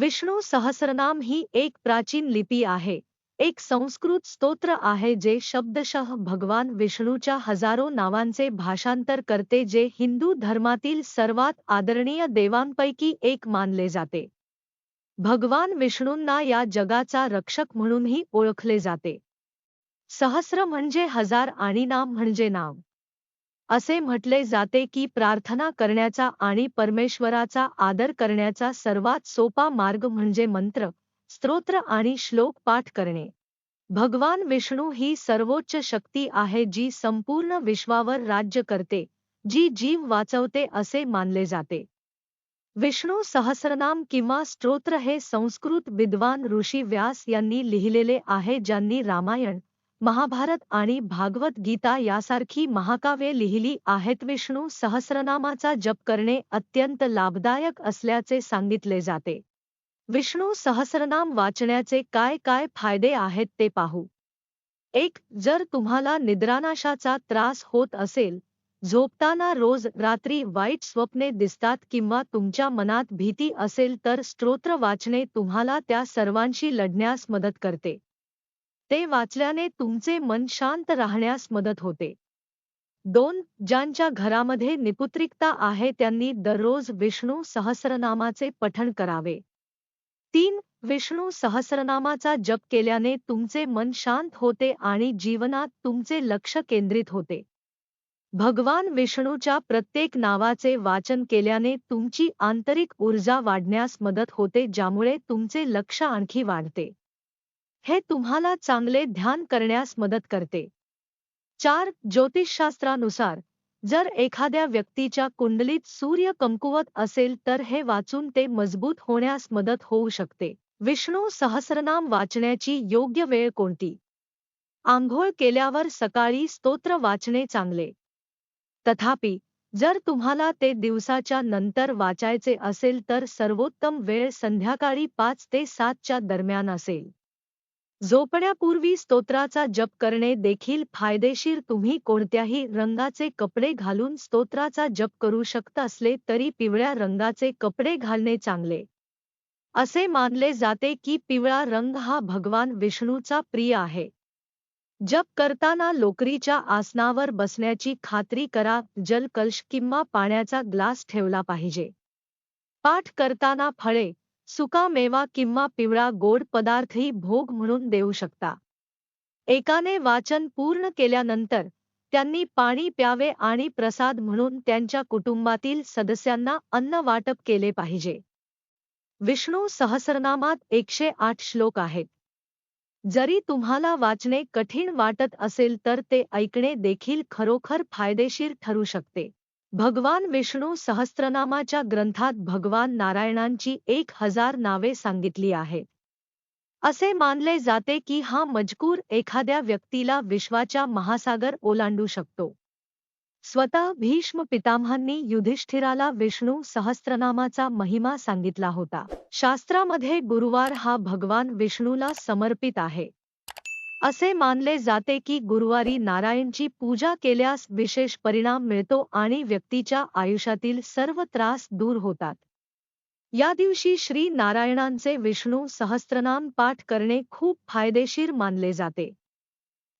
विष्णू सहस्रनाम ही एक प्राचीन लिपी आहे. एक संस्कृत स्तोत्र आहे जे शब्दशः भगवान विष्णूच्या हजारो नावांचे भाषांतर करते जे हिंदू धर्मातील सर्वात आदरणीय देवांपैकी एक मानले जाते. भगवान विष्णूंना या जगाचा रक्षक म्हणूनही ओळखले जाते. सहस्र म्हणजे हज़ार आणि नाम म्हणजे नाम असे म्हटले जाते की प्रार्थना करण्याचा आणि परमेश्वराचा आदर करण्याचा सर्वात सोपा मार्ग म्हणजे मंत्र स्तोत्र आणि श्लोक पाठ करणे. भगवान विष्णू ही सर्वोच्च शक्ती आहे जी संपूर्ण विश्वावर राज्य करते जी जीव वाचवते असे मानले जाते. विष्णू सहस्रनाम किंवा स्तोत्र हे संस्कृत विद्वान ऋषी व्यास यांनी लिहिलेले आहे ज्यांनी रामायण महाभारत आणि भागवत गीता यासारखी महाकाव्ये लिहिली आहेत. विष्णू सहस्रनामाचा जप करणे अत्यंत लाभदायक असल्याचे सांगितले जाते. विष्णू सहस्रनाम वाचण्याचे काय काय फायदे आहेत ते पाहू. एक जर तुम्हाला निद्रानाशाचा त्रास होत असेल झोपताना रोज रात्री वाईट स्वप्ने दिसतात किंवा तुमच्या मनात भीती असेल तर स्तोत्र वाचणे तुम्हाला त्या सर्वांशी लढण्यास मदत करते. ते वाचल्याने तुमचे मन शांत राहण्यास मदत होते. दोन ज्यांच्या घरामध्ये निपुत्रिकता आहे त्यांनी दररोज विष्णू सहस्रनामाचे पठण करावे. तीन विष्णू सहस्रनामाचा जप केल्याने तुमचे मन शांत होते आणि जीवनात तुमचे लक्ष केंद्रित होते. भगवान विष्णूच्या प्रत्येक नावाचे वाचन केल्याने तुमची आंतरिक ऊर्जा वाढण्यास मदत होते ज्यामुळे तुमचे लक्ष आणखी वाढते. हे तुम्हाला चांगले ध्यान करण्यास मदत करते. चार ज्योतिषशास्त्रानुसार जर एखाद्या व्यक्तीच्या कुंडलीत सूर्य कमकुवत असेल तर हे वाचून ते मजबूत होण्यास मदत होऊ शकते. विष्णू सहस्रनाम वाचण्याची योग्य वेळ कोणती? आंघोळ केल्यावर सकाळी स्तोत्र वाचणे चांगले. तथापि जर तुम्हाला ते दिवसाच्या नंतर वाचायचे असेल तर सर्वोत्तम वेळ संध्याकाळी पाच ते सातच्या दरम्यान असेल. झोपण्यापूर्वी स्तोत्राचा जप करणे देखील फायदेशीर. तुम्ही कोणत्याही रंगाचे कपडे घालून स्तोत्राचा जप करू शकता असले तरी पिवळ्या रंगाचे कपडे घालणे चांगले. असे मानले जाते की पिवळा रंग हा भगवान विष्णूचा प्रिय आहे. जप करताना लोकरीच्या आसनावर बसण्याची खात्री करा. जलकलश किंवा पाण्याचा ग्लास ठेवला पाहिजे. पाठ करताना फळे सुका मेवा किंवा पिवळा गोड पदार्थही भोग म्हणून देऊ शकता. एकाने वाचन पूर्ण केल्यानंतर त्यांनी पाणी प्यावे आणि प्रसाद म्हणून त्यांच्या कुटुंबातील सदस्यांना अन्न वाटप केले पाहिजे. विष्णू सहस्रनामात एकशे आठ श्लोक आहेत. जरी तुम्हाला वाचणे कठीण वाटत असेल तर ते ऐकणे देखील खरोखर फायदेशीर ठरू शकते. भगवान विष्णू सहस्त्रनामाच्या ग्रंथात भगवान नारायणांची एक हजार नावे सांगितली आहेत असे मानले जाते की हा मजकूर एखाद्या व्यक्तीला विश्वाच्या महासागर ओलांडू शकतो. स्वतः भीष्म पितामहांनी युधिष्ठिराला विष्णू सहस्त्रनामाचा महिमा सांगितला होता. शास्त्रामध्ये गुरुवार हा भगवान विष्णूला समर्पित आहे. असे मानले जाते की गुरुवारी नारायणची पूजा केल्यास विशेष परिणाम मिळतो आणि व्यक्तीच्या आयुष्यातील सर्व त्रास दूर होतात. या दिवशी श्री नारायणांचे विष्णू सहस्रनाम पाठ करणे खूप फायदेशीर मानले जाते.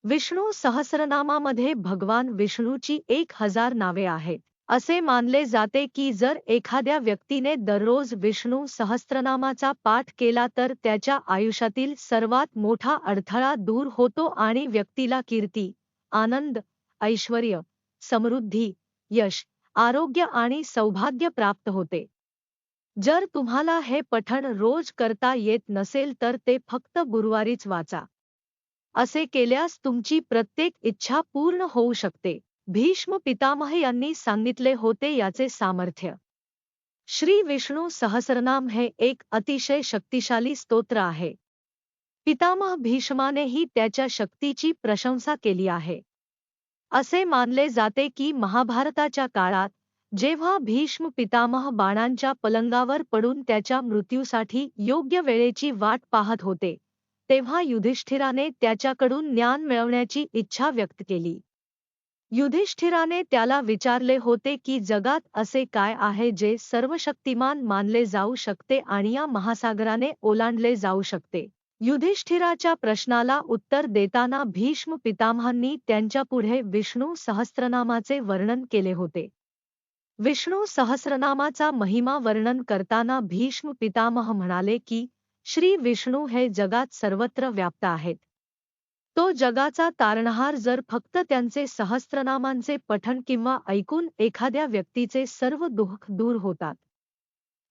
विष्णू सहस्रनामामध्ये भगवान विष्णूची एक हजार नावे आहेत. असे मानले जाते की जर एखाद्या व्यक्तीने दररोज विष्णू सहस्त्रनामाचा पाठ केला तर त्याच्या आयुष्यातील सर्वात मोठा अडथळा दूर होतो आणि व्यक्तीला कीर्ती आनंद ऐश्वर समृद्धी यश आरोग्य आणि सौभाग्य प्राप्त होते. जर तुम्हाला हे पठण रोज करता येत नसेल तर ते फक्त गुरुवारीच वाचा. असे केल्यास तुमची प्रत्येक इच्छा पूर्ण होऊ शकते. भीष्म पितामह यांनी सांगितले होते याचे सामर्थ्य. श्री विष्णू सहस्रनाम हे एक अतिशय शक्तिशाली स्तोत्र आहे. पितामह भीष्मानेही त्याच्या शक्तीची प्रशंसा केली आहे. असे मानले जाते की महाभारताच्या काळात, जेव्हा भीष्म पितामह बाणांच्या पलंगावर पडून त्याच्या मृत्यूसाठी योग्य वेळेची वाट पाहत होते, तेव्हा युधिष्ठिराने त्याच्याकडून ज्ञान मिळवण्याची इच्छा व्यक्त केली. युधिष्ठिराने त्याला विचारले होते की जगात असे काय आहे जे सर्वशक्तिमान मानले जाऊ शकते आणि या महासागराने ओलांडले जाऊ शकते. युधिष्ठिराच्या प्रश्नाला उत्तर देताना भीष्म पितामहांनी त्यांच्यापुढे विष्णू सहस्रनामाचे वर्णन केले होते. विष्णू सहस्रनामाचा महिमा वर्णन करताना भीष्म पितामह म्हणाले की श्री विष्णू हे जगात सर्वत्र व्याप्त आहेत. तो जगाचा तारणहार जर फक्त त्यांचे सहस्त्रनामांचे पठण किंवा ऐकून एखाद्या व्यक्तीचे सर्व दुःख दूर होतात.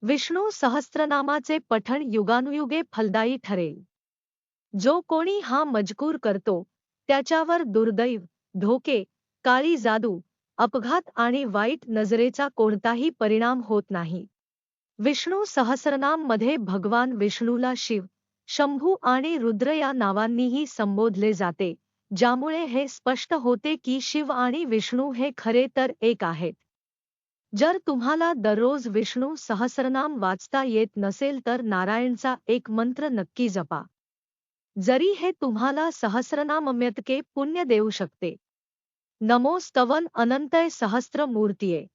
विष्णू सहस्त्रनामाचे पठण युगानुयुगे फलदायी ठरेल. जो कोणी हा मजकूर करतो त्याच्यावर दुर्दैव धोके काळी जादू अपघात आणि वाईट नजरेचा कोणताही परिणाम होत नाही. विष्णू सहस्रनाममध्ये भगवान विष्णूला शिव शंभू आणि रुद्र या नावांनीही संबोधले जाते ज्यामुळे हे स्पष्ट होते की शिव आणि विष्णू हे खरे तर एक आहेत. जर तुम्हाला दररोज विष्णू सहस्रनाम वाचता येत नसेल तर नारायणचा एक मंत्र नक्की जपा. जरी हे तुम्हाला सहस्रनामम्यतके पुण्य देऊ शकते. नमो स्तवन अनंतय सहस्र मूर्तीये.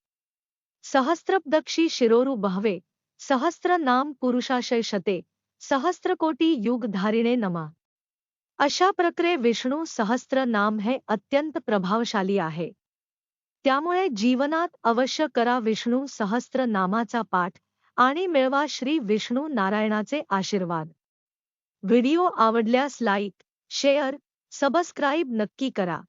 सहस्त्रपदक्षी शिरोरु बहवे सहस्रनाम पुरुषाशय शते. सहस्त्रकोटी युग धारिणे नमा. अशा प्रकारे विष्णू सहस्त्र नाम हे अत्यंत प्रभावशाली आहे. त्यामुळे जीवनात अवश्य करा विष्णू सहस्त्र नामाचा पाठ आणि मिळवा श्री विष्णू नारायणाचे आशीर्वाद. व्हिडिओ आवडल्यास लाईक शेअर सबस्क्राईब नक्की करा.